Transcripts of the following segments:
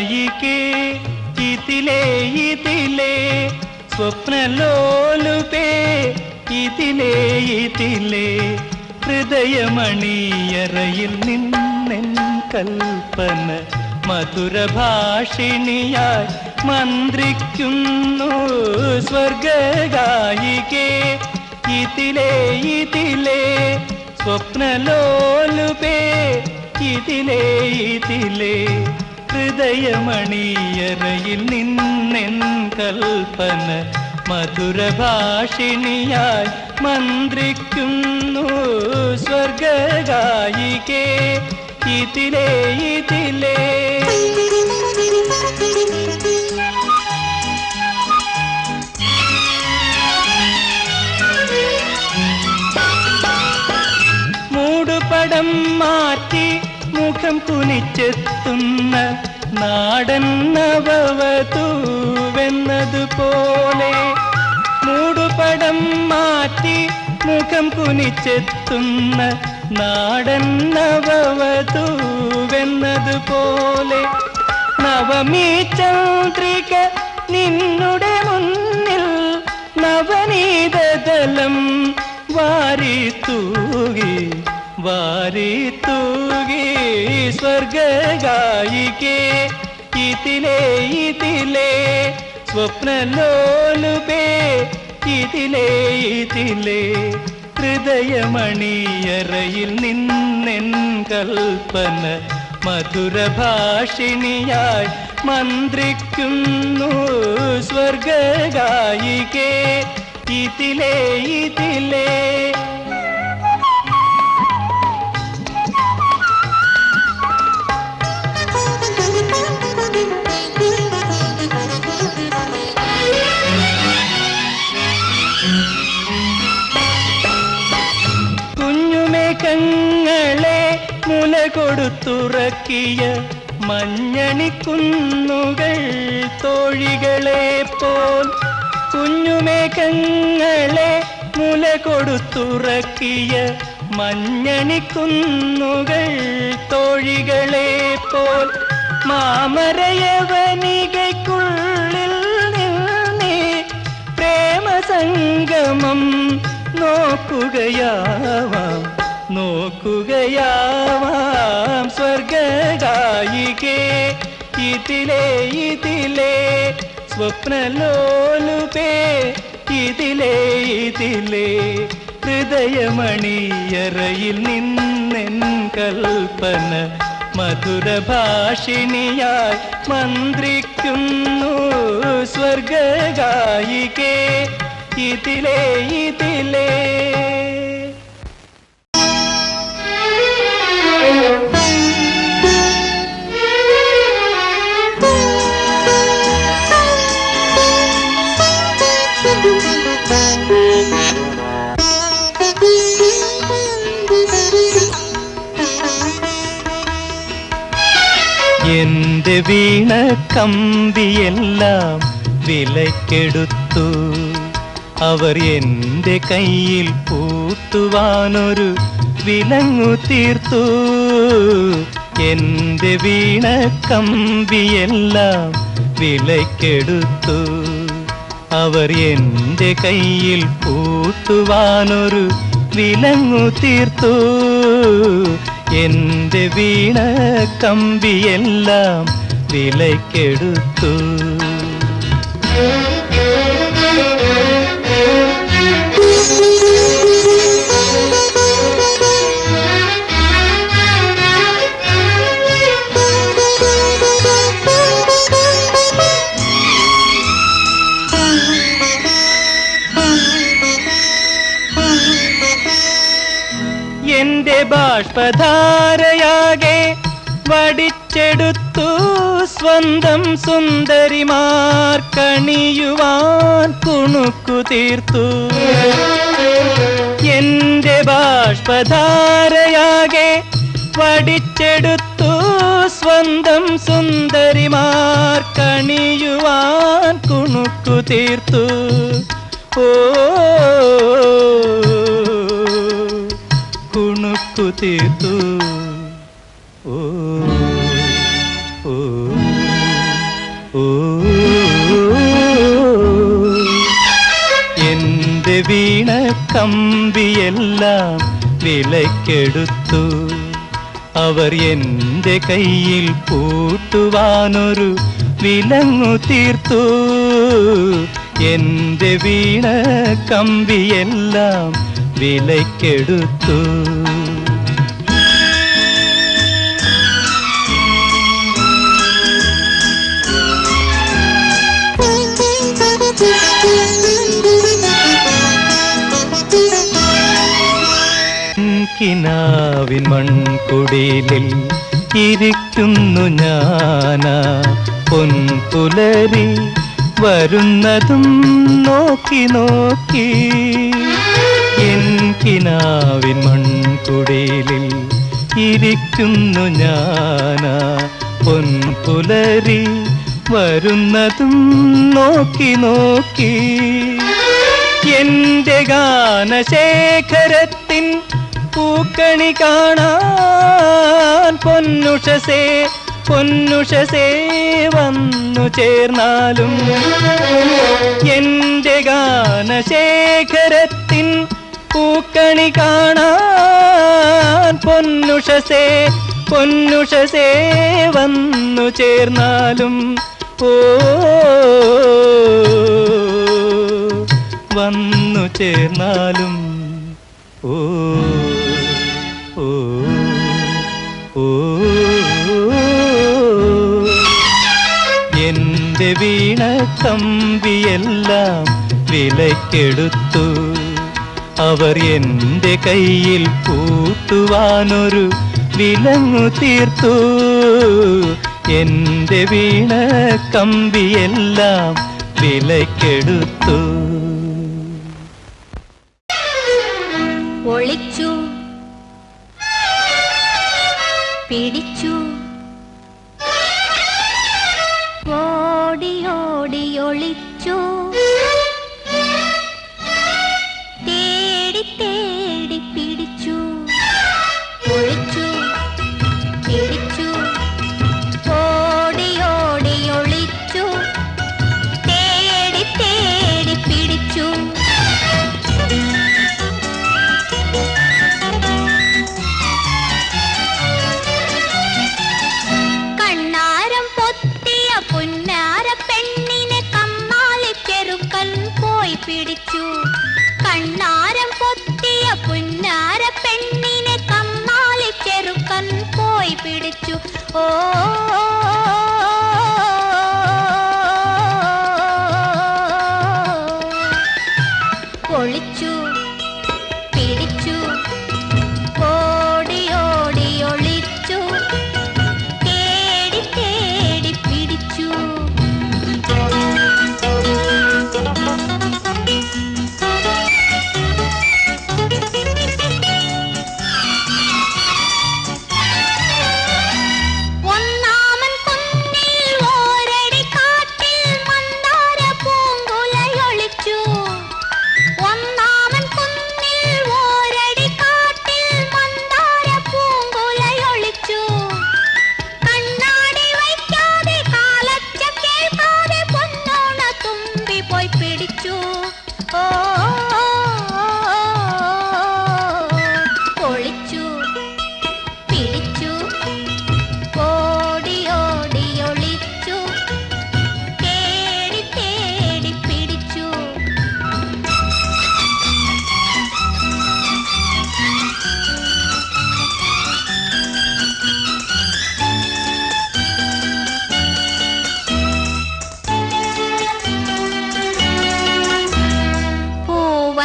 സ്വർഗായികേ ഇതിലേ ഇതിലേ സ്വപ്നലോലുപേ ഇതിലേ ഇതിലേ. ഹൃദയമണിയറയിൽ നിന്നെൻ കൽപ്പന മധുരഭാഷിണിയായി മന്ത്രിക്കുന്നു സ്വർഗായികേ ഇതിലേ ഇതിലേ സ്വപ്നലോലുപേ ഇതിലേ ഇതിലേ. ഹൃദയമണിയറയിൽ നിന്നെൻ കൽപ്പന മധുരഭാഷിണിയായി മന്ത്രിക്കുന്നു സ്വർഗായികേ ഇതിലേ ഇതിലേ. മുഖം തുനിച്ചെത്തുന്ന നാടൻ നവവതൂവെന്നതുപോലെ മൂടുപടം മാറ്റി മുഖം കുനിച്ചെത്തുന്ന നാടൻ നവവതൂവെന്നതുപോലെ നവമീ ചന്ദ്രിക നിന്നുടെ മുന്നിൽ നവനീതലം വാരി തൂകി വാരി തൂകി സ്വർഗായികേ ഇതിലേ ഇതിലേ സ്വപ്നലോലുപേ. ഇതിലേ ഇതിലേ ഹൃദയമണിയറയിൽ നിന്നെൻ കൽപ്പന മധുരഭാഷിണിയായി മന്ത്രിക്കുന്നു സ്വർഗായികേ ഇതിലേ ഇതിലേ മുല കൊടുത്തുറക്കിയ മഞ്ഞണിക്കുന്നുകൾ തോഴികളെ പോൽ കുഞ്ഞുമേഘങ്ങളെ മുല കൊടുത്തുറക്കിയ മഞ്ഞണിക്കുന്നുകൾ തോഴികളെ പോൽ മാമരയവനികയ്ക്കുള്ളിൽ നിന്നേ പ്രേമസംഗമം നോക്കുകയാവാം. നോക്കുകയാവാം സ്വർഗായികേ ഇതിലേ ഇതിലേ സ്വപ്നലോലുപേ. ഇതിലേ ഇതിലേ ഹൃദയമണിയറയിൽ നിന്നെൻ കൽപ്പന മധുരഭാഷിണിയായി മന്ത്രിക്കുന്നു സ്വർഗായികേ ഇതിലേ ഇതിലേ. എന്റെ വീണ കമ്പിയെല്ലാം വിലക്കെടുത്തു അവർ എന്റെ കയ്യിൽ പൂത്തുവാനൊരു വിലങ്ങു തീർത്തു. എന്റെ വീണ കമ്പിയെല്ലാം വിലക്കെടുത്തു അവർ എന്റെ കയ്യിൽ പൂത്തുവാനൊരു വിലങ്ങു തീർത്തു. എന്റെ വീണ കമ്പിയെല്ലാം വിലക്കെടുത്തു ബാഷ്പധാരയാകെ വടിച്ചെടുത്തു സ്വന്തം സുന്ദരിമാർ കണിയുവാൻ കുണുക്കു തീർത്തു. എന്റെ ബാഷ്പധാരയാകെ വടിച്ചെടുത്തു സ്വന്തം സുന്ദരിമാർ കണിയുവാൻ കുണുക്കു തീർത്തു. ഓ అప్పు ഓ ఓ ఓ ఓ എന്റെ വീണ കമ്പിയെല്ലാം വിലക്കെടുത്തു അവർ എന്റെ കയ്യിൽ പൂട്ടുവാനൊരു വിലങ്ങു തീർത്തു. എന്റെ വീണ കമ്പിയെല്ലാം വിലക്കെടുത്തു കിനാവിൻ മൺകുടിയിൽ ഇരിക്കുന്നു ഞാനാ. പൊൻപുലരി വരുന്നതും നോക്കി നോക്കി. എൻ കിനാവിൻ മൺകുടിലിൽ ഇരിക്കുന്നു ഞാനാ. പൊൻപുലരി വരുന്നതും നോക്കി നോക്കി. എന്റെ ഗാനശേഖരത്തിൻ പൂക്കണി കാണാൻ പൊന്നുഷസേ പൊന്നുഷസേ വന്നു ചേർന്നാലും എന്റെ ഗാനശേഖരത്തിൻ പൂക്കണി കാണാൻ പൊന്നുഷസേ പൊന്നുഷസേ വന്നു ചേർന്നാലും ഓ വന്നു ചേർന്നാലും ഓ. എന്റെ വീണ കമ്പിയെല്ലാം വിലക്കെടുത്തു അവർ എന്റെ കയ്യിൽ പൂട്ടുവാനൊരു വിലങ്ങു തീർത്തു. എന്റെ വീണ കമ്പിയെല്ലാം വിലക്കെടുത്തു പിടിച്ചു ഓടി ഓടി ഒളിച്ചു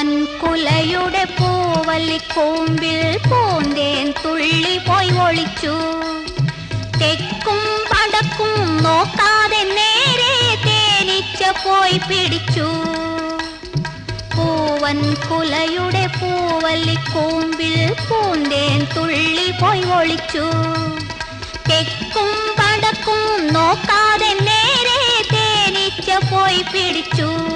പൂവൻ കുലയുടെ പൂവല്ലിക്കൂമ്പിൽ പൂന്തേൻ തുള്ളി പോയി ഒളിച്ചു. തെക്കും പടക്കും നോക്കാതെ നേരെ തേനിച്ച പോയി പിടിച്ചു. പൂവൻ കുലയുടെ പൂവല്ലിക്കൂമ്പിൽ പൂന്തേൻ തുള്ളി പോയി ഒളിച്ചു. തെക്കും പടക്കും നോക്കാതെ നേരെ തേനിച്ച പോയി പിടിച്ചു.